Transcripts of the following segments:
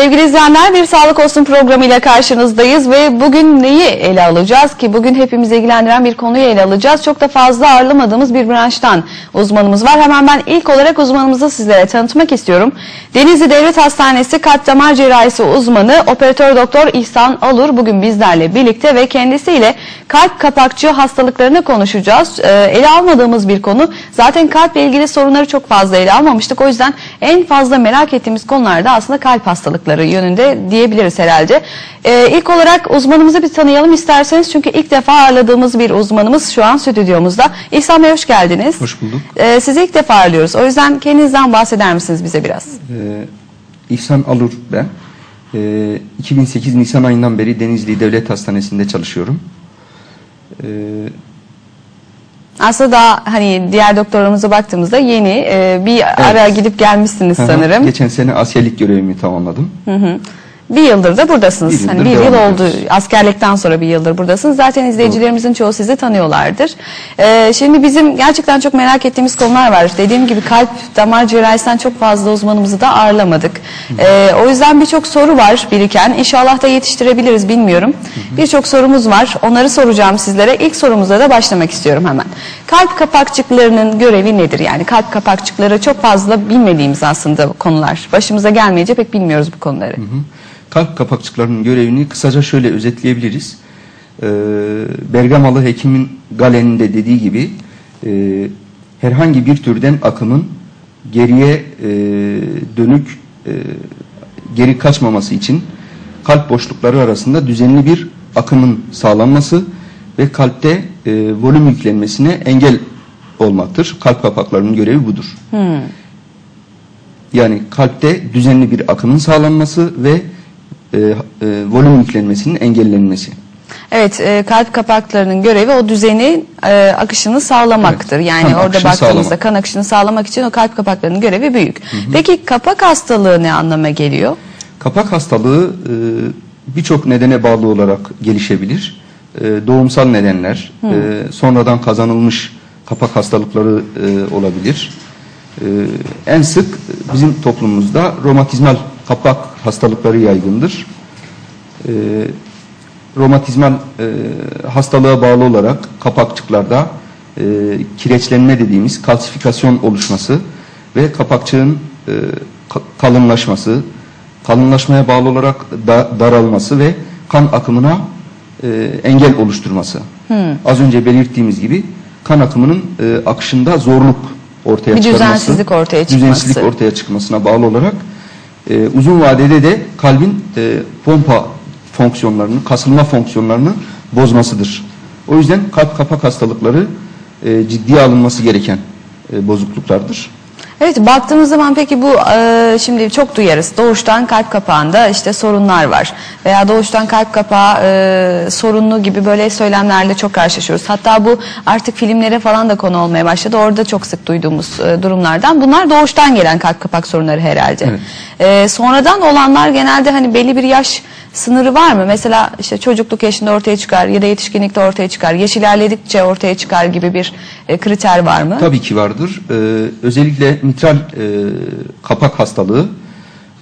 Sevgili izleyenler bir Sağlık Olsun programıyla karşınızdayız ve bugün neyi ele alacağız ki bugün hepimizi ilgilendiren bir konuyu ele alacağız. Çok da fazla ağırlamadığımız bir branştan uzmanımız var. Hemen ben ilk olarak uzmanımızı sizlere tanıtmak istiyorum. Denizli Devlet Hastanesi Kalp Damar Cerrahisi uzmanı operatör doktor İhsan Alur bugün bizlerle birlikte ve kendisiyle kalp kapakçı hastalıklarını konuşacağız. Ee, ele almadığımız bir konu. Zaten kalple ilgili sorunları çok fazla ele almamıştık. O yüzden en fazla merak ettiğimiz konularda aslında kalp hastalıkları yönünde diyebiliriz herhalde. Ee, ilk olarak uzmanımızı bir tanıyalım isterseniz. Çünkü ilk defa ağırladığımız bir uzmanımız şu an stüdyomuzda. İhsan Bey hoş geldiniz. Hoş bulduk. Ee, sizi ilk defa ağırlıyoruz. O yüzden kendinizden bahseder misiniz bize biraz? Ee, İhsan Alur ben. Ee, 2008 Nisan ayından beri Denizli Devlet Hastanesi'nde çalışıyorum. Ee, Aslında daha hani diğer doktorlarımıza baktığımızda yeni e, bir ara gidip gelmişsiniz sanırım. Geçen sene askerlik görevimi tamamladım. Hı hı. Bir yıldır da buradasınız. Bir hani bir yıl oldu ediyoruz. askerlikten sonra bir yıldır buradasınız. Zaten izleyicilerimizin çoğu sizi tanıyorlardır. Ee, şimdi bizim gerçekten çok merak ettiğimiz konular var. Dediğim gibi kalp damar cerrahisinden çok fazla uzmanımızı da ağırlamadık. Ee, o yüzden birçok soru var biriken. İnşallah da yetiştirebiliriz bilmiyorum. Birçok sorumuz var. Onları soracağım sizlere. İlk sorumuza da başlamak istiyorum hemen. Kalp kapakçıklarının görevi nedir? Yani kalp kapakçıkları çok fazla bilmediğimiz aslında konular. Başımıza gelmeyince pek bilmiyoruz bu konuları. Hı. Kalp kapakçıklarının görevini kısaca şöyle özetleyebiliriz. Ee, Bergamalı hekimin Galen'in de dediği gibi e, herhangi bir türden akımın geriye e, dönük e, geri kaçmaması için kalp boşlukları arasında düzenli bir akımın sağlanması ve kalpte e, volüm yüklenmesine engel olmaktır. Kalp kapaklarının görevi budur. Yani kalpte düzenli bir akımın sağlanması ve e, e, volüm yüklenmesinin engellenmesi. Evet, e, kalp kapaklarının görevi o düzeni e, akışını sağlamaktır. Evet, Yani orada baktığımızda sağlamak. kan akışını sağlamak için o kalp kapaklarının görevi büyük. Peki kapak hastalığı ne anlama geliyor? Kapak hastalığı e, birçok nedene bağlı olarak gelişebilir. E, doğumsal nedenler, e, sonradan kazanılmış kapak hastalıkları e, olabilir. E, en sık bizim toplumumuzda romatizmal kapak hastalıkları yaygındır. E, romatizmal e, hastalığa bağlı olarak kapakçıklarda e, kireçlenme dediğimiz kalsifikasyon oluşması ve kapakçığın e, ka- kalınlaşması, kalınlaşmaya bağlı olarak da- daralması ve kan akımına e, engel oluşturması. Az önce belirttiğimiz gibi kan akımının e, akışında zorluk ortaya Bir çıkarması, düzensizlik ortaya çıkması. düzensizlik ortaya çıkmasına bağlı olarak e, uzun vadede de kalbin e, pompa fonksiyonlarını, kasılma fonksiyonlarını bozmasıdır. O yüzden kalp kapak hastalıkları e, ciddiye alınması gereken e, bozukluklardır. Evet, baktığımız zaman peki bu e, şimdi çok duyarız. Doğuştan kalp kapağında işte sorunlar var. Veya doğuştan kalp kapağı e, sorunlu gibi böyle söylemlerle çok karşılaşıyoruz. Hatta bu artık filmlere falan da konu olmaya başladı. Orada çok sık duyduğumuz e, durumlardan. Bunlar doğuştan gelen kalp kapak sorunları herhalde. Evet. E, sonradan olanlar genelde hani belli bir yaş sınırı var mı? Mesela işte çocukluk yaşında ortaya çıkar ya da yetişkinlikte ortaya çıkar. Yaş ilerledikçe ortaya çıkar gibi bir e, kriter var mı? Tabii ki vardır. Ee, özellikle mitral e, kapak hastalığı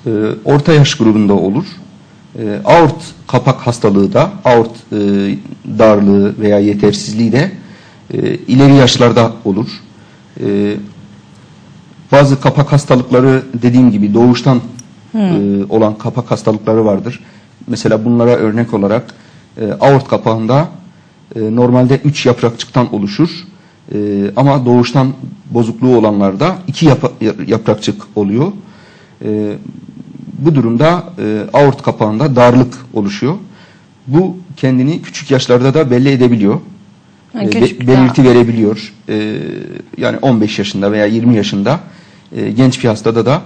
e, orta yaş grubunda olur. E, aort kapak hastalığı da, aort e, darlığı veya yetersizliği de e, ileri yaşlarda olur. E, bazı kapak hastalıkları dediğim gibi doğuştan e, olan kapak hastalıkları vardır. Mesela bunlara örnek olarak e, aort kapağında e, normalde 3 yaprakçıktan oluşur. E, ama doğuştan bozukluğu olanlarda 2 yaprakçık oluyor. E, bu durumda e, aort kapağında darlık oluşuyor. Bu kendini küçük yaşlarda da belli edebiliyor. Ha, E, be- küçük belirti verebiliyor. E, yani 15 yaşında veya 20 yaşında e, genç bir hastada da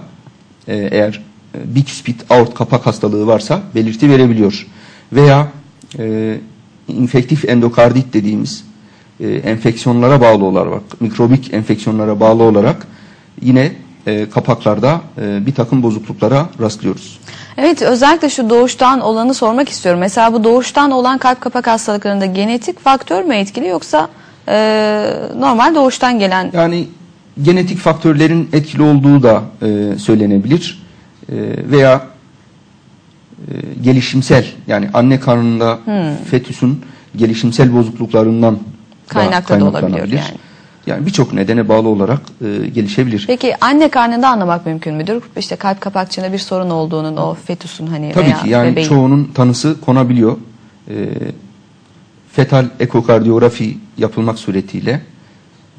e, eğer e, biküspit aort kapak hastalığı varsa belirti verebiliyor. Veya e, infektif endokardit dediğimiz e, enfeksiyonlara bağlı olarak, mikrobik enfeksiyonlara bağlı olarak yine e, kapaklarda e, bir takım bozukluklara rastlıyoruz. Evet özellikle şu doğuştan olanı sormak istiyorum. Mesela bu doğuştan olan kalp kapak hastalıklarında genetik faktör mü etkili yoksa e, normal doğuştan gelen Yani genetik faktörlerin etkili olduğu da e, söylenebilir. E, veya gelişimsel yani anne karnında fetüsün gelişimsel bozukluklarından da Kaynaklı da olabiliyor yani. Yani birçok nedene bağlı olarak e, gelişebilir. Peki anne karnında anlamak mümkün müdür? İşte kalp kapakçığında bir sorun olduğunun o fetüsün hani Tabii veya ki yani bebeğin. çoğunun tanısı konabiliyor. E, fetal ekokardiyografi yapılmak suretiyle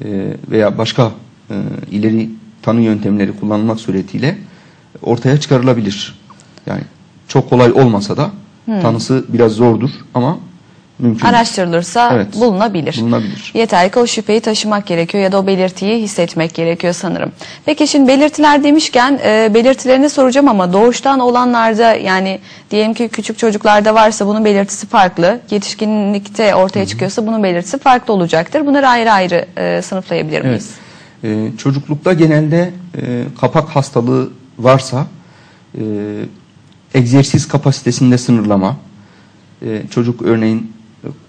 e, veya başka e, ileri tanı yöntemleri kullanılmak suretiyle ortaya çıkarılabilir. Yani çok kolay olmasa da tanısı biraz zordur ama mümkün. araştırılırsa Evet. bulunabilir. Bulunabilir. Yeter ki o şüpheyi taşımak gerekiyor ya da o belirtiyi hissetmek gerekiyor sanırım. Peki şimdi belirtiler demişken e, belirtilerini soracağım ama doğuştan olanlarda yani diyelim ki küçük çocuklarda varsa bunun belirtisi farklı. Yetişkinlikte ortaya çıkıyorsa bunun belirtisi farklı olacaktır. Bunları ayrı ayrı e, sınıflayabilir Evet. miyiz? Ee, çocuklukta genelde e, kapak hastalığı varsa e, egzersiz kapasitesinde sınırlama, e, çocuk örneğin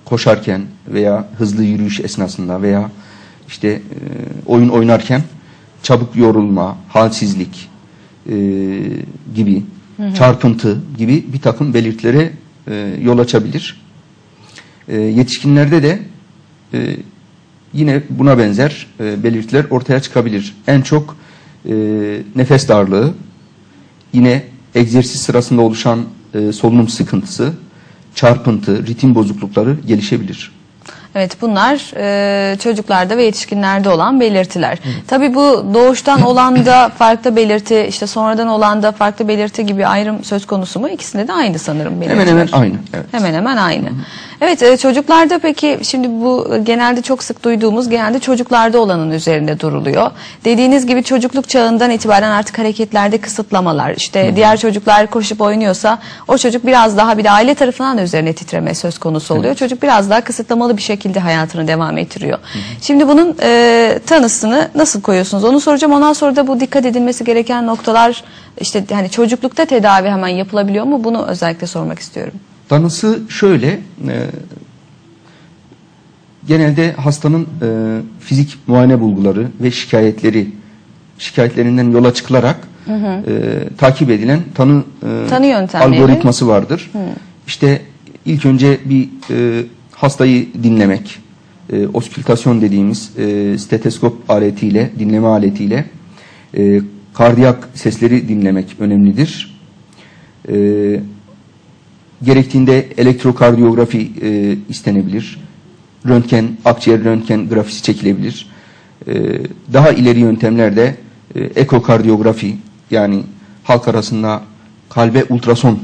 koşarken veya hızlı yürüyüş esnasında veya işte e, oyun oynarken çabuk yorulma, halsizlik e, gibi, çarpıntı gibi bir takım belirtilere e, yol açabilir. E, yetişkinlerde de e, yine buna benzer e, belirtiler ortaya çıkabilir. En çok e, nefes darlığı, yine egzersiz sırasında oluşan e, solunum sıkıntısı, çarpıntı, ritim bozuklukları gelişebilir. Evet bunlar e, çocuklarda ve yetişkinlerde olan belirtiler. Tabii bu doğuştan olanda farklı belirti, işte sonradan olanda farklı belirti gibi ayrım söz konusu mu? İkisinde de aynı sanırım belirtiler. Hemen hemen aynı. Evet. Hemen hemen aynı. Evet e, çocuklarda peki şimdi bu e, genelde çok sık duyduğumuz genelde çocuklarda olanın üzerinde duruluyor. Dediğiniz gibi çocukluk çağından itibaren artık hareketlerde kısıtlamalar işte diğer çocuklar koşup oynuyorsa o çocuk biraz daha bir de aile tarafından da üzerine titreme söz konusu oluyor. Çocuk biraz daha kısıtlamalı bir şekilde hayatını devam ettiriyor. Şimdi bunun e, tanısını nasıl koyuyorsunuz onu soracağım. Ondan sonra da bu dikkat edilmesi gereken noktalar işte hani çocuklukta tedavi hemen yapılabiliyor mu? Bunu özellikle sormak istiyorum. Tanısı şöyle, e, genelde hastanın e, fizik muayene bulguları ve şikayetleri, şikayetlerinden yola çıkılarak e, takip edilen tanı, e, Tanı yöntemleri. algoritması vardır. İşte ilk önce bir e, hastayı dinlemek, e, oskültasyon dediğimiz e, steteskop aletiyle, dinleme aletiyle e, kardiyak sesleri dinlemek önemlidir. E, gerektiğinde elektrokardiyografi e, istenebilir. Röntgen, akciğer röntgen grafisi çekilebilir. E, daha ileri yöntemlerde e, ekokardiyografi yani halk arasında kalbe ultrason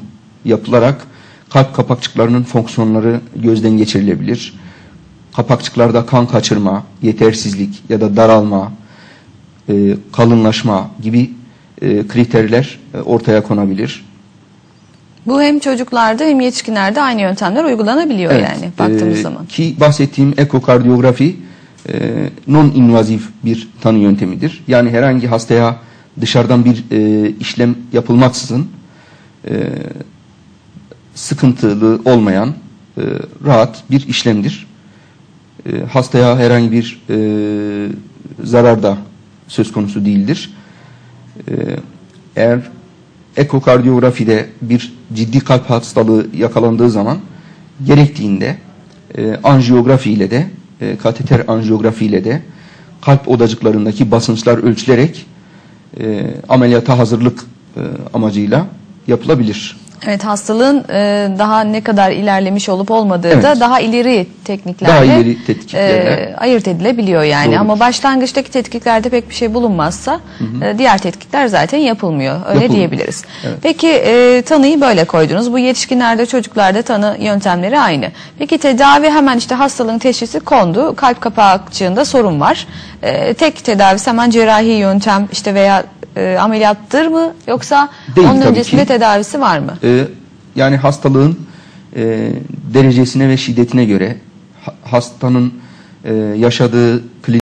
yapılarak kalp kapakçıklarının fonksiyonları gözden geçirilebilir. Kapakçıklarda kan kaçırma, yetersizlik ya da daralma, e, kalınlaşma gibi e, kriterler e, ortaya konabilir. Bu hem çocuklarda hem yetişkinlerde aynı yöntemler uygulanabiliyor Evet, yani baktığımız e, zaman. Ki bahsettiğim ekokardiyografi e, non-invazif bir tanı yöntemidir. Yani herhangi hastaya dışarıdan bir e, işlem yapılmaksızın e, sıkıntılı olmayan e, rahat bir işlemdir. E, hastaya herhangi bir e, zarar da söz konusu değildir. E, eğer ekokardiyografide bir ciddi kalp hastalığı yakalandığı zaman gerektiğinde e, anjiyografi ile de e, kateter anjiyografi ile de kalp odacıklarındaki basınçlar ölçülerek e, ameliyata hazırlık e, amacıyla yapılabilir. Evet hastalığın e, daha ne kadar ilerlemiş olup olmadığı Evet. da daha ileri tekniklerle Daha ileri tetkiklerle. e, ayırt edilebiliyor yani. Doğrudur. Ama başlangıçtaki tetkiklerde pek bir şey bulunmazsa e, diğer tetkikler zaten yapılmıyor. Öyle Yapılmıyor. diyebiliriz. Evet. Peki e, tanıyı böyle koydunuz. Bu yetişkinlerde çocuklarda tanı yöntemleri aynı. Peki tedavi hemen işte hastalığın teşhisi kondu. Kalp kapakçığında sorun var. E, tek tedavisi hemen cerrahi yöntem işte veya e, ameliyattır mı yoksa Değil onun öncesinde ki. tedavisi var mı? E, yani hastalığın e, derecesine ve şiddetine göre ha- hastanın e, yaşadığı klinik